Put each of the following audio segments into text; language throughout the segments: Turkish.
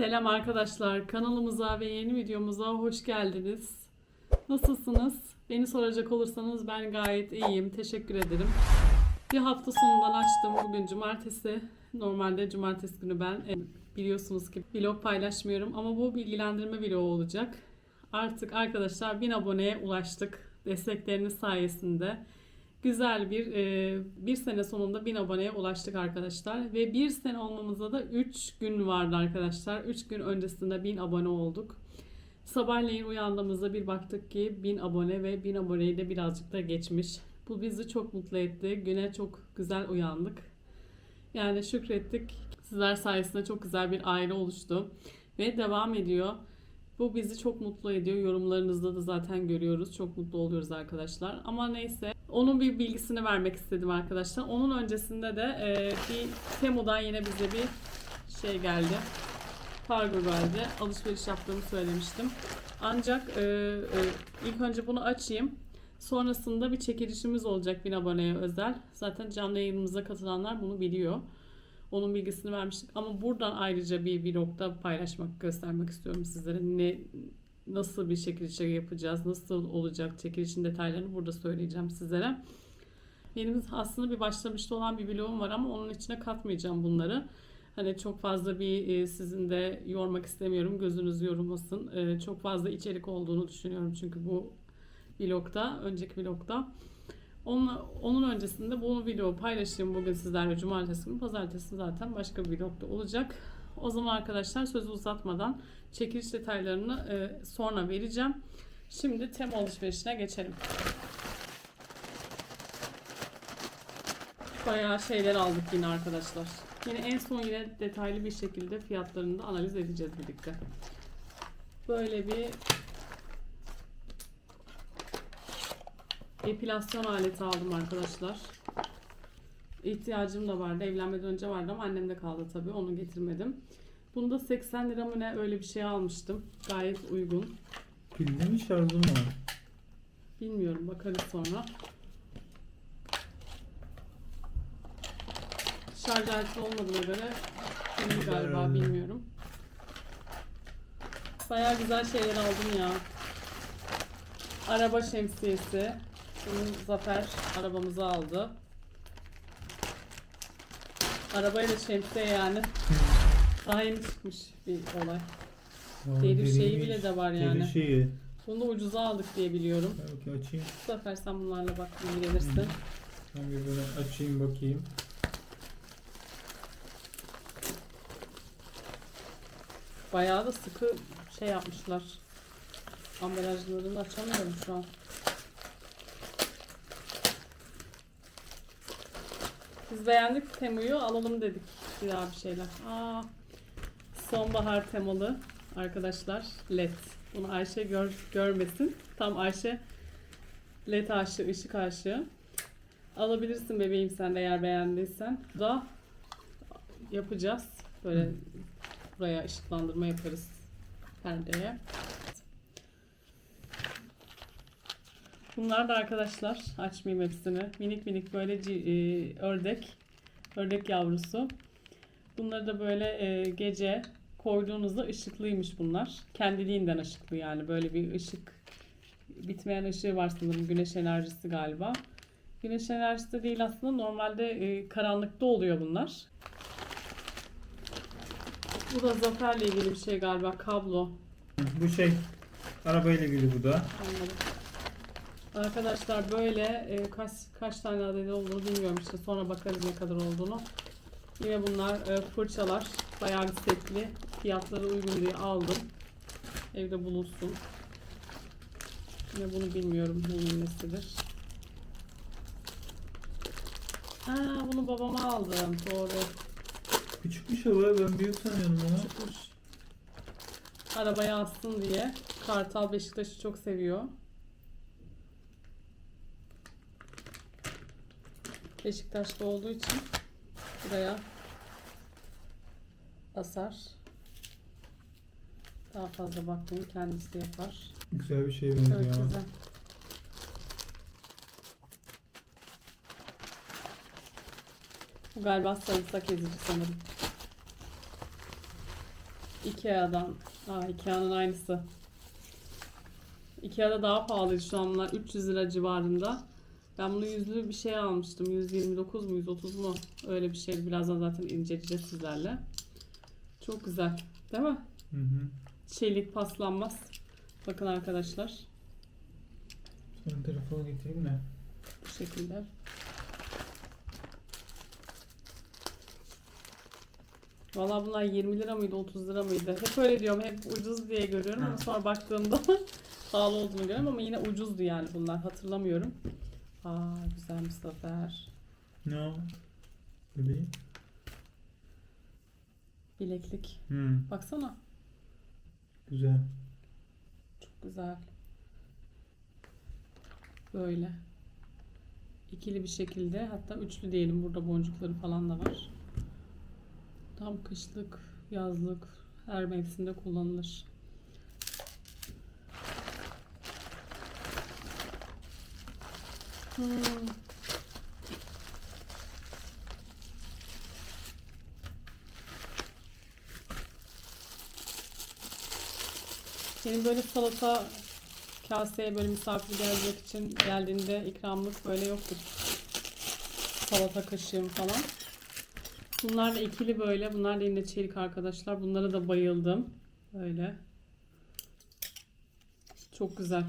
Selam arkadaşlar. Kanalımıza ve yeni videomuza hoş geldiniz. Nasılsınız? Beni soracak olursanız ben gayet iyiyim. Teşekkür ederim. Bir hafta sonundan açtım. Bugün cumartesi. Normalde cumartesi günü ben e, biliyorsunuz ki vlog paylaşmıyorum ama bu bilgilendirme vlogu olacak. Artık arkadaşlar 1000 aboneye ulaştık. Destekleriniz sayesinde. Güzel bir e, bir sene sonunda 1000 aboneye ulaştık arkadaşlar. Ve bir sene olmamıza da 3 gün vardı arkadaşlar. 3 gün öncesinde 1000 abone olduk. Sabahleyin uyandığımızda bir baktık ki 1000 abone ve 1000 aboneyi de birazcık da geçmiş. Bu bizi çok mutlu etti. Güne çok güzel uyandık. Yani şükrettik. Sizler sayesinde çok güzel bir aile oluştu. Ve devam ediyor. Bu bizi çok mutlu ediyor. Yorumlarınızda da zaten görüyoruz. Çok mutlu oluyoruz arkadaşlar. Ama neyse. Onun bir bilgisini vermek istedim arkadaşlar. Onun öncesinde de e, bir Temu'dan yine bize bir şey geldi. Kargo geldi. Alışveriş yaptığımı söylemiştim. Ancak e, e, ilk önce bunu açayım. Sonrasında bir çekilişimiz olacak 1000 aboneye özel. Zaten canlı yayınımıza katılanlar bunu biliyor. Onun bilgisini vermiştik. Ama buradan ayrıca bir vlogda paylaşmak, göstermek istiyorum sizlere. Ne nasıl bir çekiliş yapacağız, nasıl olacak çekilişin detaylarını burada söyleyeceğim sizlere. Benim aslında bir başlamışta olan bir vlogum var ama onun içine katmayacağım bunları. Hani çok fazla bir e, sizin de yormak istemiyorum. Gözünüz yorulmasın. E, çok fazla içerik olduğunu düşünüyorum çünkü bu vlogda, önceki vlogda. Onun, onun öncesinde bu vlogu paylaşayım bugün sizlerle cumartesi günü. Pazartesi zaten başka bir vlogda olacak. O zaman arkadaşlar sözü uzatmadan çekiliş detaylarını e, sonra vereceğim. Şimdi tem alışverişine geçelim. Bayağı şeyler aldık yine arkadaşlar. Yine en son yine detaylı bir şekilde fiyatlarını da analiz edeceğiz birlikte. Böyle bir epilasyon aleti aldım arkadaşlar. İhtiyacım da vardı. Evlenmeden önce vardı ama annemde kaldı tabii. Onu getirmedim. Bunda 80 lira mı ne öyle bir şey almıştım. Gayet uygun. Pilli mi şarjı mı? Bilmiyorum bakarız sonra. Şarj aleti olmadığına göre pilli galiba bilmiyorum. Bayağı güzel şeyler aldım ya. Araba şemsiyesi. Bunu Zafer arabamıza aldı. Arabayla şemsiye yani. Daha yeni çıkmış bir olay. Deri şeyi bile de var yani. şeyi. Bunu da ucuza aldık diye biliyorum. Okey açayım. Zafer sen bunlarla bak ilgilenirsin. Ben bir böyle açayım bakayım. Bayağı da sıkı şey yapmışlar. Ambalajlarını açamıyorum şu an. Biz beğendik Temu'yu alalım dedik bir daha bir şeyler. Aa, sonbahar temalı arkadaşlar led. Bunu Ayşe gör, görmesin. Tam Ayşe led aşığı, ışık aşığı. Alabilirsin bebeğim sen de eğer beğendiysen. Bu Da yapacağız. Böyle buraya ışıklandırma yaparız perdeye. Bunlar da arkadaşlar açmayayım hepsini. Minik minik böyle e, ördek. Ördek yavrusu. Bunları da böyle e, gece koyduğunuzda ışıklıymış bunlar. Kendiliğinden ışıklı yani. Böyle bir ışık bitmeyen ışığı var sanırım. Güneş enerjisi galiba. Güneş enerjisi de değil aslında. Normalde e, karanlıkta oluyor bunlar. Bu da Zafer'le ilgili bir şey galiba. Kablo. Bu şey arabayla ilgili bu da. Anladım. Arkadaşlar böyle e, kaç kaç tane adedi olduğunu bilmiyorum işte sonra bakarız ne kadar olduğunu. Yine bunlar e, fırçalar bayağı bir setli fiyatları uygun diye aldım. Evde bulunsun. Yine bunu bilmiyorum neyin nesidir. Aa, bunu babama aldım doğru Küçükmüş ama ben büyük sanıyordum onu. çıkmış. Arabaya assın diye. Kartal Beşiktaş'ı çok seviyor. Beşiktaş'ta olduğu için buraya asar. Daha fazla bakmayın kendisi yapar. Güzel bir şey Evet benziyor. güzel. Bu galiba sarımsak ezici sanırım. Ikea'dan. Aa, Ikea'nın aynısı. Ikea'da daha pahalıydı şu an bunlar 300 lira civarında. Ben bunu yüzlü bir şey almıştım. 129 mu 130 mu? Öyle bir şeydi. Birazdan zaten inceleyeceğiz sizlerle. Çok güzel. Değil mi? Hı hı. Çelik paslanmaz. Bakın arkadaşlar. Son telefonu getireyim de. Bu şekilde. Valla bunlar 20 lira mıydı 30 lira mıydı? Hep öyle diyorum hep ucuz diye görüyorum ama sonra baktığımda pahalı olduğunu görüyorum ama yine ucuzdu yani bunlar hatırlamıyorum. Aa güzelmiş Zafer. Ne o? Bebeğim. Bileklik. Hı. Baksana Güzel. çok güzel. Böyle. İkili bir şekilde hatta üçlü diyelim burada boncukları falan da var. Tam kışlık, yazlık her mevsimde kullanılır. Benim böyle salata kaseye böyle misafir gelecek için geldiğinde ikramlık böyle yoktur. Salata kaşığım falan. Bunlar da ikili böyle. Bunlar da yine çelik arkadaşlar. Bunlara da bayıldım. Böyle. Çok güzel.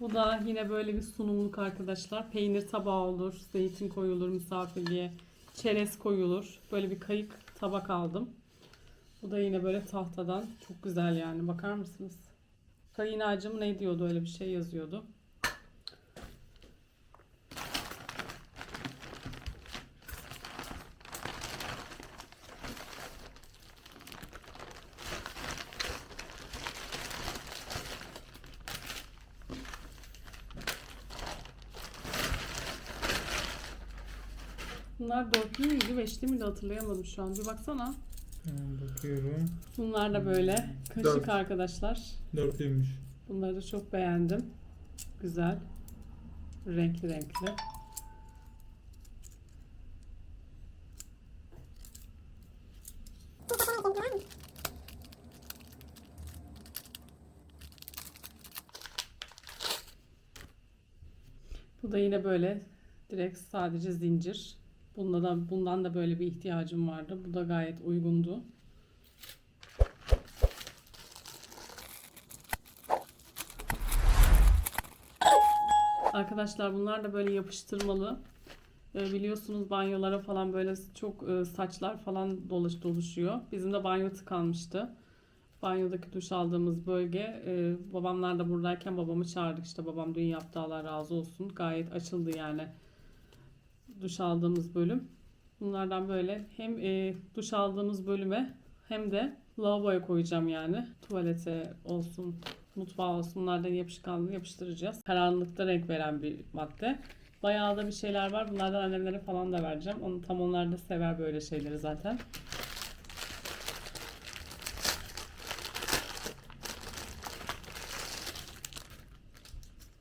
Bu da yine böyle bir sunumluk arkadaşlar. Peynir tabağı olur, zeytin koyulur misafirliğe, çerez koyulur. Böyle bir kayık tabak aldım. Bu da yine böyle tahtadan. Çok güzel yani. Bakar mısınız? Kayın ağacı mı ne diyordu öyle bir şey yazıyordu. Bunlar dörtlü müydü, beşli miydi hatırlayamadım şu an. Bir baksana. Tamam bakıyorum. Bunlar da böyle kaşık Dört. arkadaşlar. Dörtlüymüş. Bunları da çok beğendim. Güzel. Renkli renkli. Bu da yine böyle direkt sadece zincir. Bunda da bundan da böyle bir ihtiyacım vardı. Bu da gayet uygundu. Arkadaşlar bunlar da böyle yapıştırmalı. Ee, biliyorsunuz banyolara falan böyle çok e, saçlar falan dolaş doluşuyor. Bizim de banyo tıkanmıştı. Banyodaki duş aldığımız bölge e, babamlar da buradayken babamı çağırdık işte babam dün yaptı Allah razı olsun. Gayet açıldı yani duş aldığımız bölüm. Bunlardan böyle hem e, duş aldığımız bölüme hem de lavaboya koyacağım yani. Tuvalete olsun, mutfağa olsun bunlardan yapışkanlığı yapıştıracağız. Karanlıkta renk veren bir madde. Bayağı da bir şeyler var. Bunlardan annemlere falan da vereceğim. Onu tam onlar da sever böyle şeyleri zaten.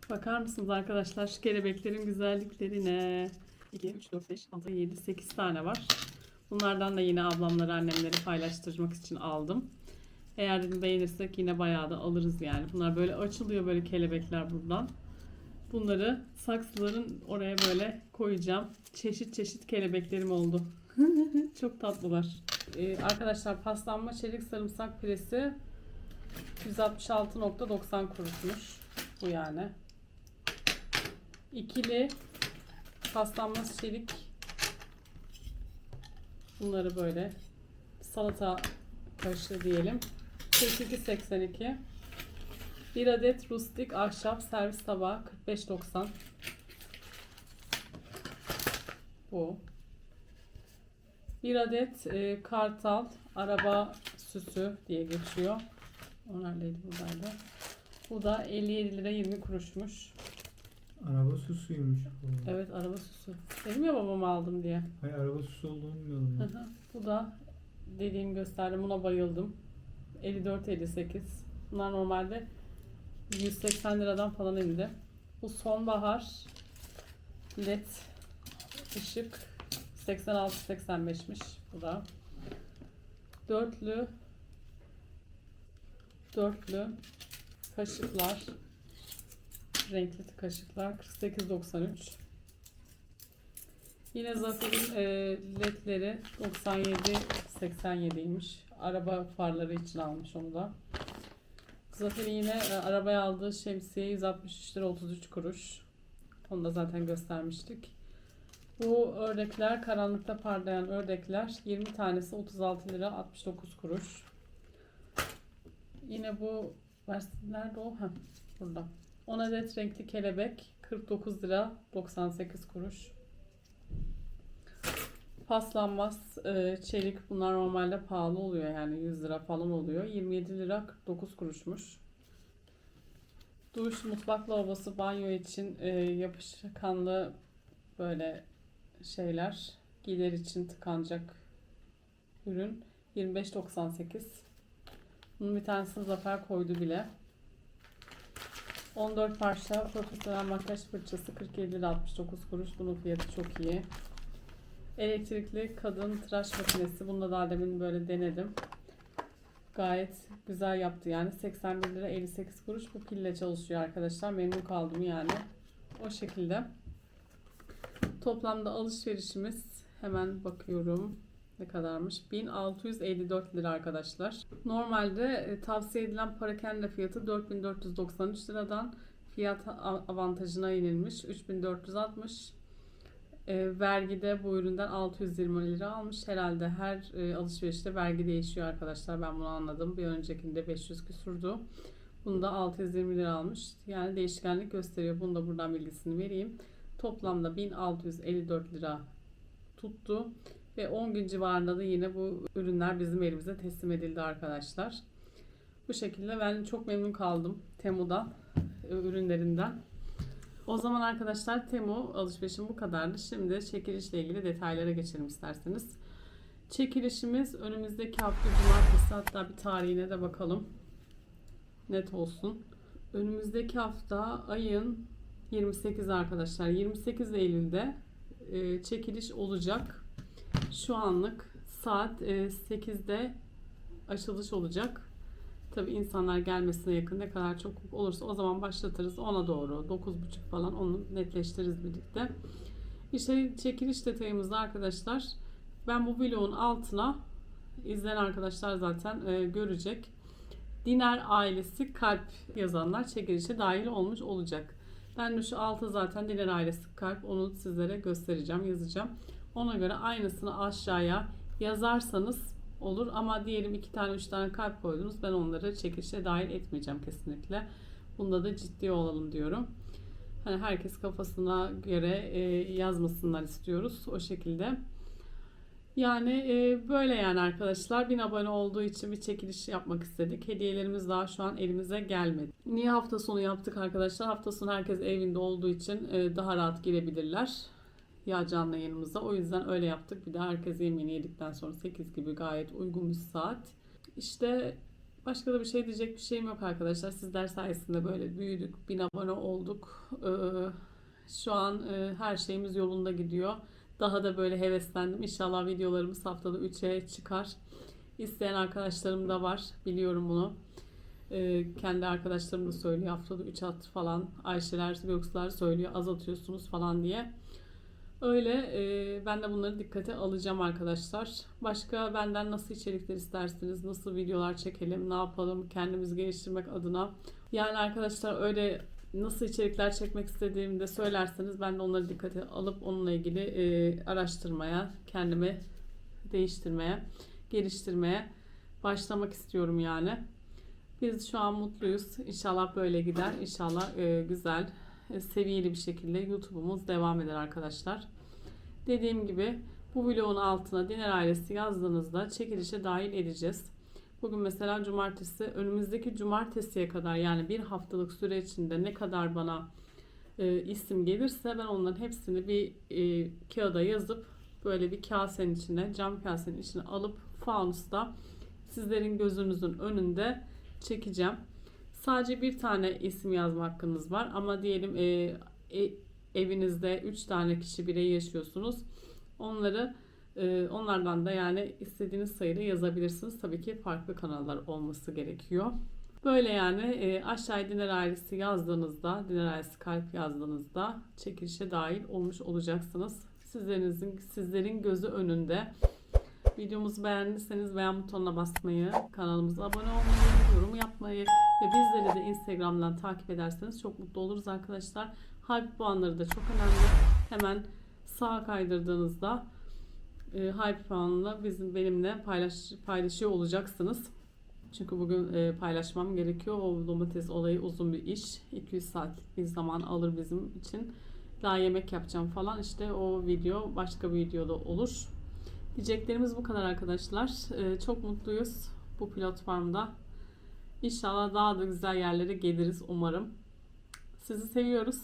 Bakar mısınız arkadaşlar şu kelebeklerin güzelliklerine? 2, 3, 4, 5, 6, 7, 8 tane var. Bunlardan da yine ablamları annemleri paylaştırmak için aldım. Eğer beğenirsek yine bayağı da alırız yani. Bunlar böyle açılıyor böyle kelebekler buradan. Bunları saksıların oraya böyle koyacağım. Çeşit çeşit kelebeklerim oldu. Çok tatlılar. Ee, arkadaşlar paslanma çelik sarımsak püresi 166.90 kuruşmuş. Bu yani. İkili paslanmaz çelik bunları böyle salata kaşığı diyelim. 42.82 bir adet rustik ahşap servis tabağı 45.90 Bu. Bir adet e, kartal araba süsü diye geçiyor. O neredeydi buradaydı. Bu da 57 lira 20 kuruşmuş. Araba süsüymüş bu. Evet araba süsü. Dedim ya babama aldım diye. Hayır araba süsü olduğunu bilmiyordum Hı ben. hı. Bu da dediğim gösterdim. Buna bayıldım. 54-58. Bunlar normalde 180 liradan falan indi. Bu sonbahar led ışık 86-85'miş bu da. Dörtlü dörtlü kaşıklar renkli kaşıklar 48.93 Yine Zafer'in e, ledleri 97.87'ymiş. Araba farları için almış onu da. Zafer'in yine e, arabaya aldığı şemsiye 163 lira 33 kuruş. Onu da zaten göstermiştik. Bu ördekler, karanlıkta parlayan ördekler 20 tanesi 36 lira 69 kuruş. Yine bu nerede o? Heh, burada. 10 adet renkli kelebek 49 lira 98 kuruş. Paslanmaz e, çelik bunlar normalde pahalı oluyor yani 100 lira falan oluyor. 27 lira 49 kuruşmuş. Duş, mutfak lavabosu, banyo için e, yapışkanlı böyle şeyler. Gider için tıkanacak ürün 25.98. Bunun bir tanesini Zafer koydu bile. 14 parça profesyonel makyaj fırçası 47 lira 69 kuruş. Bunun fiyatı çok iyi. Elektrikli kadın tıraş makinesi. Bunu da daha demin böyle denedim. Gayet güzel yaptı yani. 81 lira 58 kuruş. Bu pille çalışıyor arkadaşlar. Memnun kaldım yani. O şekilde. Toplamda alışverişimiz hemen bakıyorum ne kadarmış? 1654 lira arkadaşlar. Normalde e, tavsiye edilen parakende fiyatı 4493 liradan fiyat avantajına inilmiş 3460. E, vergide bu üründen 620 lira almış. Herhalde her e, alışverişte vergi değişiyor arkadaşlar. Ben bunu anladım. Bir öncekinde 500 küsurdu. Bunu da 620 lira almış. Yani değişkenlik gösteriyor. Bunu da buradan bilgisini vereyim. Toplamda 1654 lira tuttu. Ve 10 gün civarında da yine bu ürünler bizim elimize teslim edildi arkadaşlar. Bu şekilde ben çok memnun kaldım Temu'dan, e, ürünlerinden. O zaman arkadaşlar Temu alışverişim bu kadardı. Şimdi çekilişle ilgili detaylara geçelim isterseniz. Çekilişimiz önümüzdeki hafta cumartesi hatta bir tarihine de bakalım. Net olsun. Önümüzdeki hafta ayın 28 arkadaşlar. 28 Eylül'de e, çekiliş olacak. Şu anlık saat e, 8'de açılış olacak. Tabi insanlar gelmesine yakın ne kadar çok olursa o zaman başlatırız. Ona doğru 9.30 falan onu netleştiririz birlikte. İşte çekiliş detayımızda arkadaşlar ben bu vlogun altına izleyen arkadaşlar zaten e, görecek. Diner ailesi kalp yazanlar çekilişe dahil olmuş olacak. Ben şu alta zaten Diner ailesi kalp onu sizlere göstereceğim yazacağım. Ona göre aynısını aşağıya yazarsanız olur ama diyelim iki tane üç tane kalp koydunuz ben onları çekilişe dahil etmeyeceğim kesinlikle. Bunda da ciddi olalım diyorum. Hani herkes kafasına göre e, yazmasınlar istiyoruz o şekilde. Yani e, böyle yani arkadaşlar. Bin abone olduğu için bir çekiliş yapmak istedik. Hediyelerimiz daha şu an elimize gelmedi. Niye hafta sonu yaptık arkadaşlar? Hafta sonu herkes evinde olduğu için e, daha rahat girebilirler. Ya canlı yayınımıza. O yüzden öyle yaptık. Bir de herkes yemeğini yedikten sonra 8 gibi gayet uygun bir saat. İşte başka da bir şey diyecek bir şeyim yok arkadaşlar. Sizler sayesinde böyle büyüdük. Bin abone olduk. Ee, şu an e, her şeyimiz yolunda gidiyor. Daha da böyle heveslendim. İnşallah videolarımız haftada 3'e çıkar. İsteyen arkadaşlarım da var. Biliyorum bunu. Ee, kendi arkadaşlarım da söylüyor. Haftada 3 at falan. Ayşeler, Göksler söylüyor. Az atıyorsunuz falan diye. Öyle e, ben de bunları dikkate alacağım arkadaşlar. Başka benden nasıl içerikler istersiniz? Nasıl videolar çekelim? Ne yapalım? Kendimizi geliştirmek adına. Yani arkadaşlar öyle nasıl içerikler çekmek istediğimi de söylerseniz ben de onları dikkate alıp onunla ilgili e, araştırmaya, kendimi değiştirmeye, geliştirmeye başlamak istiyorum yani. Biz şu an mutluyuz. İnşallah böyle gider. İnşallah e, güzel, seviyeli bir şekilde YouTube'umuz devam eder arkadaşlar. Dediğim gibi bu vlogun altına Diner ailesi yazdığınızda çekilişe dahil edeceğiz. Bugün mesela cumartesi, önümüzdeki cumartesiye kadar yani bir haftalık süre içinde ne kadar bana e, isim gelirse ben onların hepsini bir e, kağıda yazıp böyle bir kasenin içine, cam kasenin içine alıp fanusta sizlerin gözünüzün önünde çekeceğim. Sadece bir tane isim yazma hakkınız var ama diyelim e, e, evinizde 3 tane kişi birey yaşıyorsunuz. Onları e, onlardan da yani istediğiniz sayıda yazabilirsiniz. Tabii ki farklı kanallar olması gerekiyor. Böyle yani e, aşağıya Diner ailesi yazdığınızda, Diner ailesi kalp yazdığınızda çekilişe dahil olmuş olacaksınız. Sizlerinizin sizlerin gözü önünde. Videomuzu beğendiyseniz beğen butonuna basmayı, kanalımıza abone olmayı, yorum yapmayı ve bizleri de Instagram'dan takip ederseniz çok mutlu oluruz arkadaşlar. Hype puanları da çok önemli. Hemen sağa kaydırdığınızda e, Hype puanını bizim benimle paylaş, paylaşıyor olacaksınız. Çünkü bugün e, paylaşmam gerekiyor. O domates olayı uzun bir iş. 200 saatlik bir zaman alır bizim için. Daha yemek yapacağım falan. İşte o video başka bir videoda olur. Diyeceklerimiz bu kadar arkadaşlar. E, çok mutluyuz bu platformda. İnşallah daha da güzel yerlere geliriz umarım. Sizi seviyoruz.